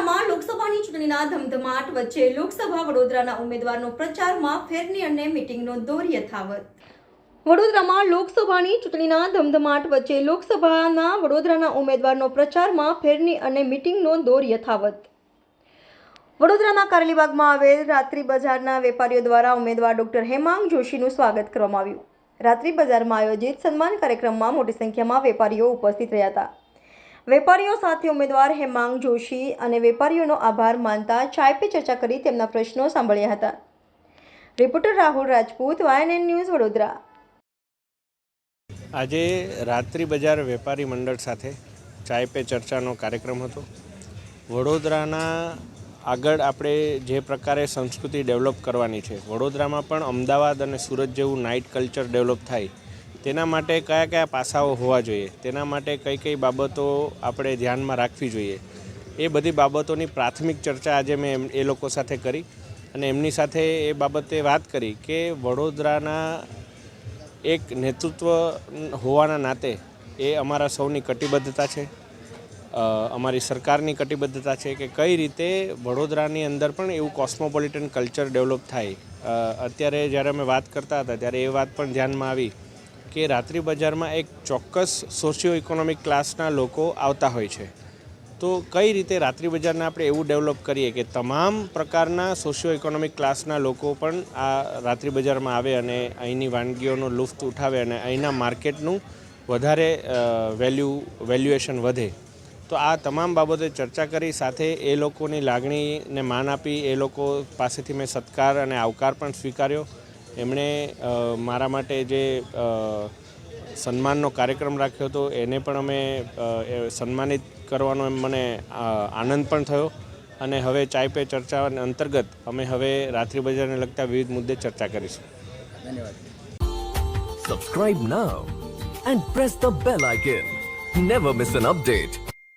લોકસભાની ચૂંટણીના ધમધમાટ વચ્ચે લોકસભા વડોદરાના ઉમેદવારનો પ્રચારમાં ફેરની અને મીટિંગનો દોર યથાવત. વડોદરામાં લોકસભાની ચૂંટણીના ધમધમાટ વચ્ચે લોકસભાના વડોદરાના ઉમેદવારનો પ્રચારમાં ફેરની અને મીટિંગનો દોર યથાવત. વડોદરાના કારેલીબાગમાં આવેલ રાત્રિ બજારના વેપારીઓ દ્વારા ઉમેદવાર ડોક્ટર હેમાંગ જોશીનું સ્વાગત કરવામાં આવ્યું. રાત્રિ બજારમાં આયોજિત સન્માન કાર્યક્રમમાં મોટી સંખ્યામાં વેપારીઓ ઉપસ્થિત રહ્યા હતા. વેપારીઓ સાથે ઉમેદવાર હેમાંગ જોશી અને વેપારીઓનો આભાર માનતા ચાય પે ચર્ચા કરી તેમના પ્રશ્નો સાંભળ્યા હતા. Reporter Rahul Rajput Y N N news Vadodara. આજે રાત્રિ બજાર વેપારી મંડળ સાથે ચાય પે ચર્ચાનો કાર્યક્રમ હતો. વડોદરાના આગળ આપણે જે પ્રકારે સંસ્કૃતિ ડેવલપ કરવાની છે, વડોદરામાં પણ અમદાવાદ અને સુરત જેવું નાઇટ કલ્ચર ડેવલપ થાય તેના માટે કયા કયા પાસાઓ હોવા જોઈએ? તેના માટે કઈ કઈ બાબતો આપણે ધ્યાનમાં રાખવી જોઈએ? એ બધી બાબતોની પ્રાથમિક ચર્ચા આજે મેં એ લોકો સાથે કરી અને એમની સાથે એ બાબતે વાત કરી કે વડોદરાના એક નેતૃત્વ હોવાના નાતે એ અમારા સૌની કટિબદ્ધતા છે. અમારી સરકારની કટિબદ્ધતા છે કે કઈ રીતે વડોદરાની અંદર પણ એવું કોસ્મોપોલિટન કલ્ચર ડેવલપ થાય. અત્યારે જ્યારે અમે વાત કરતા હતા ત્યારે એ વાત પણ ધ્યાનમાં આવી. કે રાત્રિ બજારમાં એક ચોક્કસ સોશિયો ઇકોનોમિક ક્લાસના લોકો આવતા હોય છે. તો કઈ રીતે રાત્રિ બજારને આપણે એવું ડેવલપ કરીએ કે તમામ પ્રકારના સોશિયો ઇકોનોમિક ક્લાસના લોકો પણ આ રાત્રિ બજારમાં આવે અને અહીંની વાનગીઓનો લુફ્ત ઉઠાવે અને અહીંના માર્કેટનું વધારે વેલ્યુ વેલ્યુએશન વધે. તો આ તમામ બાબતે ચર્ચા કરી, સાથે એ લોકોની લાગણીને માન આપી, એ લોકો પાસેથી મેં સત્કાર અને આવકાર પણ સ્વીકાર્યો. એમણે મારા માટે જે સન્માનનો કાર્યક્રમ રાખ્યો હતો એને પણ અમે સન્માનિત કરવાનો એમ મને આનંદ પણ થયો. અને હવે ચાય પે ચર્ચા અંતર્ગત અમે હવે રાત્રિ બજારને લગતા વિવિધ મુદ્દે ચર્ચા કરીશું. ધન્યવાદ. Subscribe now and press the bell icon never miss an update.